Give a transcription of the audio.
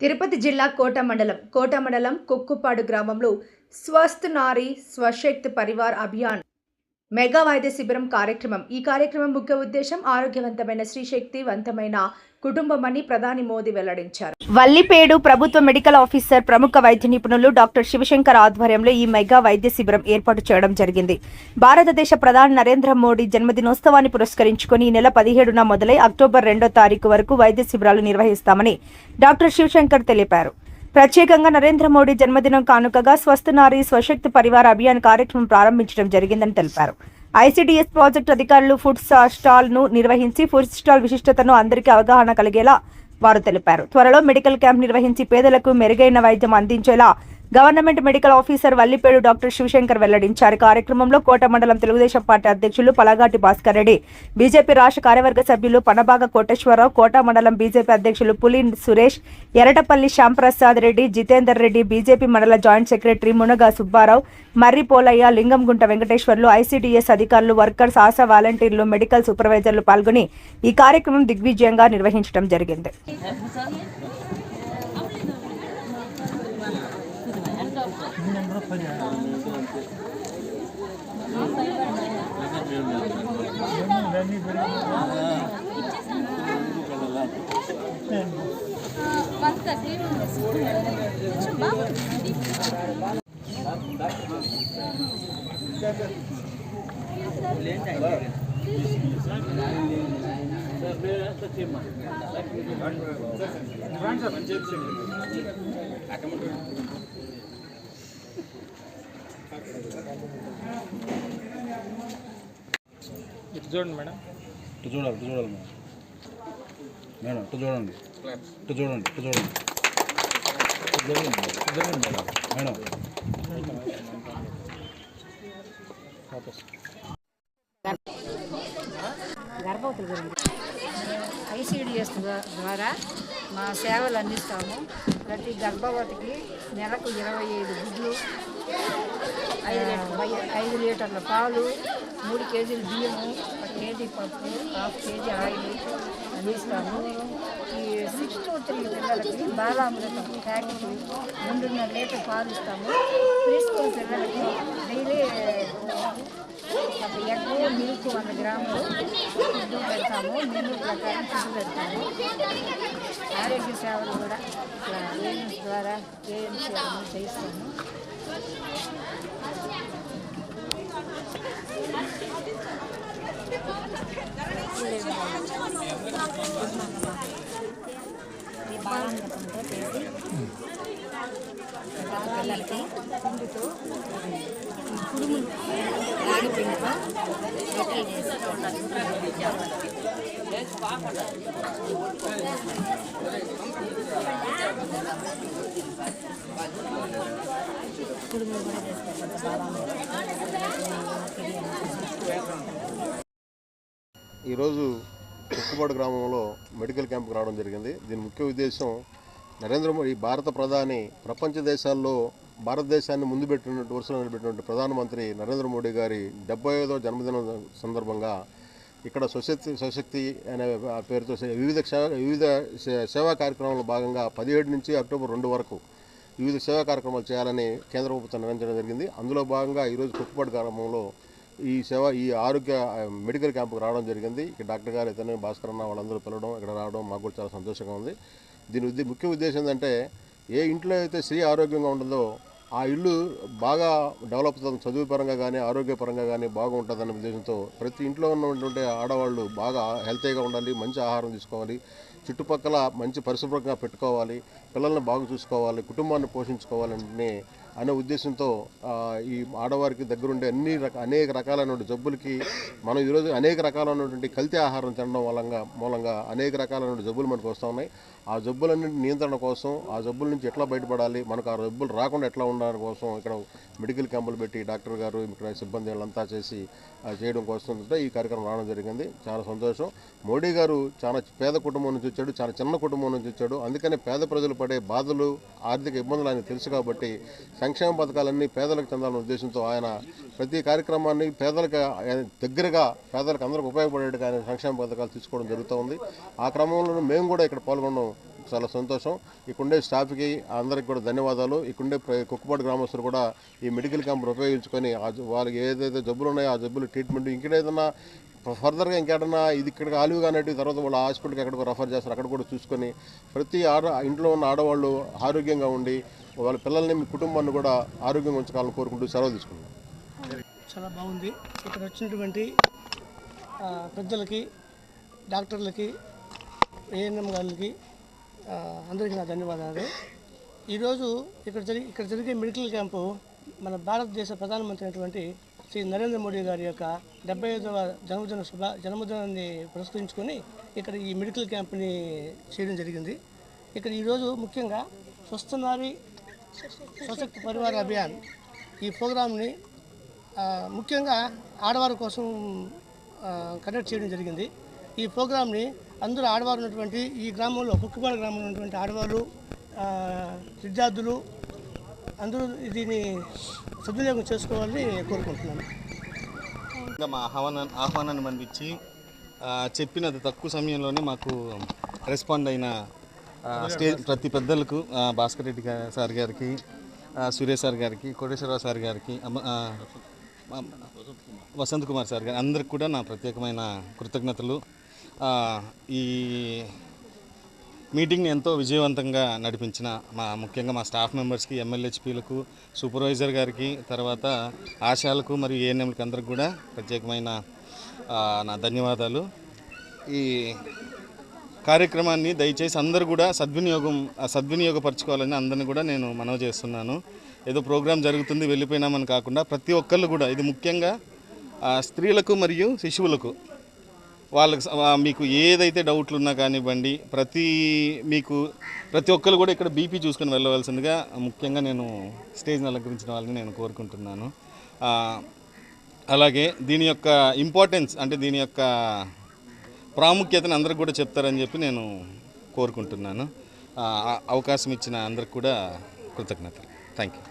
తిరుపతి జిల్లా కోట మండలం కోట మండలం కుక్కుపాడు గ్రామంలో స్వస్థ్ నారీ స్వశక్తి పరివార్ అభియాన్ మెగా వైద్య శిబిరం కార్యక్రమం. ఈ కార్యక్రమం ముఖ్య ఉద్దేశం ఆరోగ్యవంతమైన శ్రీశక్తివంతమైన కుటుంబమని ప్రధాని మోదీ వెల్లడించారు. వల్లిపేడు ప్రభుత్వ మెడికల్ ఆఫీసర్ ప్రముఖ వైద్య నిపుణులు డాక్టర్ శివశంకర్ ఆధ్వర్యంలో ఈ మెగా వైద్య శిబిరం ఏర్పాటు చేయడం జరిగింది. భారతదేశ ప్రధాని నరేంద్ర మోడీ జన్మదినోత్సవాన్ని పురస్కరించుకుని ఈ నెల పదిహేడున మొదలై అక్టోబర్ రెండో తారీఖు వరకు వైద్య శిబిరాలు నిర్వహిస్తామని డాక్టర్ శివశంకర్ తెలిపారు. ప్రత్యేకంగా నరేంద్ర మోడీ జన్మదినం కానుకగా స్వస్థ నారీ స్వశక్తి పరివార అభియాన్ కార్యక్రమం ప్రారంభించడం జరిగిందని తెలిపారు. ఐసీడీఎస్ ప్రాజెక్టు అధికారులు ఫుడ్ స్టాల్ను నిర్వహించి ఫుడ్ స్టాల్ విశిష్టతను అందరికీ అవగాహన కలిగేలా వారు తెలిపారు. త్వరలో మెడికల్ క్యాంప్ నిర్వహించి పేదలకు మెరుగైన వైద్యం అందించేలా government medical officer Vallipedu doctor Shivashankar వెల్లడించారు. కార్యక్రమంలో కోట మండలం తెలుగుదేశం పార్టీ అధ్యక్షులు పలగాటి భాస్కర్ రెడ్డి బీజేపీ రాష్ట్ర కార్యవర్గ సభ్యులు పనబాగ కోటేశ్వరరావు కోట మండలం బీజేపీ అధ్యక్షులు పులి సురేష్ ఎరటపల్లి శ్యాంప్రసాద్ రెడ్డి జితేందర్ రెడ్డి బీజేపీ మండల joint secretary Munaga Subbarao Marri Polaiah Lingamgunta Venkateswarlu ICDS అధికారులు వర్కర్స్ ఆశా వాలంటీర్లు మెడికల్ సూపర్వైజర్లు పాల్గొని ఈ కార్యక్రమం దిగ్విజయంగా నిర్వహించడం జరిగింది. ఇటు చూడండి మేడం. ఇటు చూడాలి ఇటు చూడాలి మేడం. మేడం ఇటు చూడండి. ఇటు చూడండి ఇటు చూడండి ఇటు చూడండి ఇటు చూడండి మేడం మేడం వాపస్ గర్భవతుల గురించి ఐసీడిఎస్ ద్వారా మా సేవలు అందిస్తాము. ప్రతి గర్భవతికి నెలకు ఇరవై ఐదు గుడ్లు ఐదు ఐదు లీటర్ల పాలు మూడు కేజీలు బియ్యము ఒక కేజీ పప్పు హాఫ్ కేజీ ఆయిల్ అందిస్తాము. సిక్స్ టు త్రీ పిల్లలకి బాలామృతం ప్యాకెట్ రెండున్నర లీటర్ పాలు ఇస్తాము ప్రీ స్కూల్ పిల్లలకి డైలీ ఎగ్గు ఎగ్ మిల్క్ వంద గ్రాములు ఫుడ్ పెడతాము మెనూ ప్రకారం ఫుడ్ పెడతాము ఆరోగ్య సేవలు కూడా ఏఎంస్ ద్వారా ఏఎంసీ అన్నీ Thank you. బాలామృతంతో చేసి పిల్లలకి పిండితో కుడుములు రాగి పిండితో రొట్టెలు చేసి కుడుములు కూడా చేస్తారు ఈరోజు కుక్కుపాడు గ్రామంలో మెడికల్ క్యాంప్కి రావడం జరిగింది. దీని ముఖ్య ఉద్దేశం నరేంద్ర మోడీ భారత ప్రధాని ప్రపంచ దేశాల్లో భారతదేశాన్ని ముందు పెట్టినటువంటి వరుసలో నిలబెట్టినటువంటి ప్రధానమంత్రి నరేంద్ర మోడీ గారి డెబ్బై ఐదో జన్మదినం సందర్భంగా ఇక్కడ స్వశక్తి స్వశక్తి అనే పేరుతో వివిధ వివిధ సేవా కార్యక్రమాల భాగంగా పదిహేడు నుంచి అక్టోబర్ రెండు వరకు వివిధ సేవా కార్యక్రమాలు చేయాలని కేంద్ర ప్రభుత్వం నిర్ణయించడం జరిగింది. అందులో భాగంగా ఈరోజు కుక్కుపాటు గ్రామంలో ఈ సేవ ఈ ఆరోగ్య మెడికల్ క్యాంపుకి రావడం జరిగింది. ఇక్కడ డాక్టర్ గారు ఇతను భాస్కర్ అన్న వాళ్ళందరూ పిలవడం ఇక్కడ రావడం మాకు కూడా చాలా సంతోషంగా ఉంది. దీని ఉద్దే ముఖ్య ఉద్దేశం ఏంటంటే ఏ ఇంట్లో అయితే స్త్రీ ఆరోగ్యంగా ఉంటుందో ఆ ఇల్లు బాగా డెవలప్ అవుతుంది. చదువు పరంగా కానీ ఆరోగ్యపరంగా కానీ బాగుంటుందన్న ఉద్దేశంతో ప్రతి ఇంట్లో ఉన్నటువంటి ఆడవాళ్ళు బాగా హెల్తీగా ఉండాలి మంచి ఆహారం తీసుకోవాలి చుట్టుపక్కల మంచి పరిశుభ్రంగా పెట్టుకోవాలి పిల్లల్ని బాగా చూసుకోవాలి కుటుంబాన్ని పోషించుకోవాలని అనే ఉద్దేశంతో ఈ ఆడవారికి దగ్గరుండే అన్ని రక అనేక రకాలైనటువంటి జబ్బులకి మనం ఈరోజు అనేక రకాలైనటువంటి కల్తీ ఆహారం తినడం వలంగా మూలంగా అనేక రకాలైన జబ్బులు మనకు వస్తూ ఉన్నాయి. ఆ జబ్బులన్నింటి నియంత్రణ కోసం ఆ జబ్బుల నుంచి ఎట్లా బయటపడాలి మనకు ఆ జబ్బులు రాకుండా ఎట్లా ఉండడం కోసం ఇక్కడ మెడికల్ క్యాంపులు పెట్టి డాక్టర్ గారు ఇక్కడ సిబ్బంది వాళ్ళంతా చేసి చేయడం కోసం ఈ కార్యక్రమం రావడం జరిగింది. చాలా సంతోషం. మోడీ గారు చాలా పేద కుటుంబం నుంచి వచ్చాడు చాలా చిన్న కుటుంబం నుంచి వచ్చాడు. అందుకనే పేద ప్రజలు పడే బాధలు ఆర్థిక ఇబ్బందులు ఆయన తెలుసు కాబట్టి సంక్షేమ పథకాలన్నీ పేదలకు చెందాలనే ఉద్దేశంతో ఆయన ప్రతి కార్యక్రమాన్ని పేదలకు ఆయన దగ్గరగా పేదలకు అందరికి ఉపయోగపడేట్టుగా ఆయన సంక్షేమ పథకాలు తీసుకోవడం జరుగుతూ ఉంది ఆ క్రమంలో మేము కూడా ఇక్కడ పాల్గొనడం చాలా సంతోషం. ఇక్కడుండే స్టాఫ్కి అందరికి కూడా ధన్యవాదాలు. ఇక్కడుండే ప్ర- గ్రామస్తులు కూడా ఈ మెడికల్ క్యాంప్ను ఉపయోగించుకొని వాళ్ళకి ఏదైతే జబ్బులు ఉన్నాయో ఆ జబ్బులు ట్రీట్మెంట్ ఇంకేదైనా ఫర్దర్గా ఇంకేటన్నా ఇది ఇక్కడ ఆలివ్ కానట్టు తర్వాత వాళ్ళ హాస్పిటల్కి ఎక్కడికో రెఫర్ చేస్తారు. అక్కడ కూడా చూసుకొని ప్రతి ఆడ ఇంట్లో ఉన్న ఆడవాళ్ళు ఆరోగ్యంగా ఉండి వాళ్ళ పిల్లల్ని మీ కుటుంబాన్ని కూడా ఆరోగ్యంగా ఉంచాలని కోరుకుంటూ సెలవు తీసుకున్నాం. చాలా బాగుంది. ఇక్కడ వచ్చినటువంటి పెద్దలకి డాక్టర్లకి ఏఎన్ఎం గారికి అందరికీ నా ధన్యవాదాలు. ఈరోజు ఇక్కడ జరిగి ఇక్కడ జరిగే మెడికల్ క్యాంపు మన భారతదేశ ప్రధానమంత్రి అయినటువంటి శ్రీ నరేంద్ర మోడీ గారి యొక్క డెబ్బై ఐదవ జన్మదిన శుభ జన్మదినాన్ని పురస్కరించుకొని ఇక్కడ ఈ మెడికల్ క్యాంప్ని చేయడం జరిగింది. ఇక్కడ ఈరోజు ముఖ్యంగా స్వస్థనారి సశక్తి పరివార అభియాన్. ఈ ప్రోగ్రామ్ని ముఖ్యంగా ఆడవారి కోసం కండక్ట్ చేయడం జరిగింది. ఈ ప్రోగ్రామ్ని అందరూ ఆడవారు ఉన్నటువంటి ఈ గ్రామంలో కుక్కుపాడు గ్రామంలో ఉన్నటువంటి ఆడవారు విద్యార్థులు అందరూ దీన్ని సద్వినియోగం చేసుకోవాలని కోరుకుంటున్నాను. ఇంకా మా ఆహ్వానం ఆహ్వానాన్ని పంపించి చెప్పినది తక్కువ సమయంలోనే మాకు రెస్పాండ్ అయిన స్టేజ్ ప్రతి పెద్దలకు భాస్కర్ రెడ్డి సార్ గారికి సురేష్ సార్ గారికి కోటేశ్వరరావు సార్ గారికి వసంత్ కుమార్ సార్ గారు అందరికి కూడా నా ప్రత్యేకమైన కృతజ్ఞతలు. ఈ మీటింగ్ని ఎంతో విజయవంతంగా నడిపించిన మా ముఖ్యంగా మా స్టాఫ్ మెంబర్స్కి ఎమ్మెల్యేహెచ్పీలకు సూపర్వైజర్ గారికి తర్వాత ఆశాలకు మరియు ఏఎన్ఎంలకు అందరికి కూడా ప్రత్యేకమైన నా ధన్యవాదాలు. ఈ కార్యక్రమాన్ని దయచేసి అందరూ కూడా సద్వినియోగం సద్వినియోగపరచుకోవాలని అందరిని కూడా నేను మనవి చేస్తున్నాను. ఏదో ప్రోగ్రాం జరుగుతుంది వెళ్ళిపోయినామని కాకుండా ప్రతి ఒక్కళ్ళు కూడా ఇది ముఖ్యంగా స్త్రీలకు మరియు శిశువులకు వాళ్ళకి మీకు ఏదైతే డౌట్లు ఉన్నా కానివ్వండి ప్రతి మీకు ప్రతి ఒక్కరు కూడా ఇక్కడ బీపీ చూసుకొని వెళ్ళవలసిందిగా ముఖ్యంగా నేను స్టేజ్ని అలంకరించిన వాళ్ళని నేను కోరుకుంటున్నాను. అలాగే దీని యొక్క ఇంపార్టెన్స్ అంటే దీని యొక్క ప్రాముఖ్యతను అందరికి కూడా చెప్తారని చెప్పి నేను కోరుకుంటున్నాను. అవకాశం ఇచ్చిన అందరికి కూడా కృతజ్ఞతలు. Thank you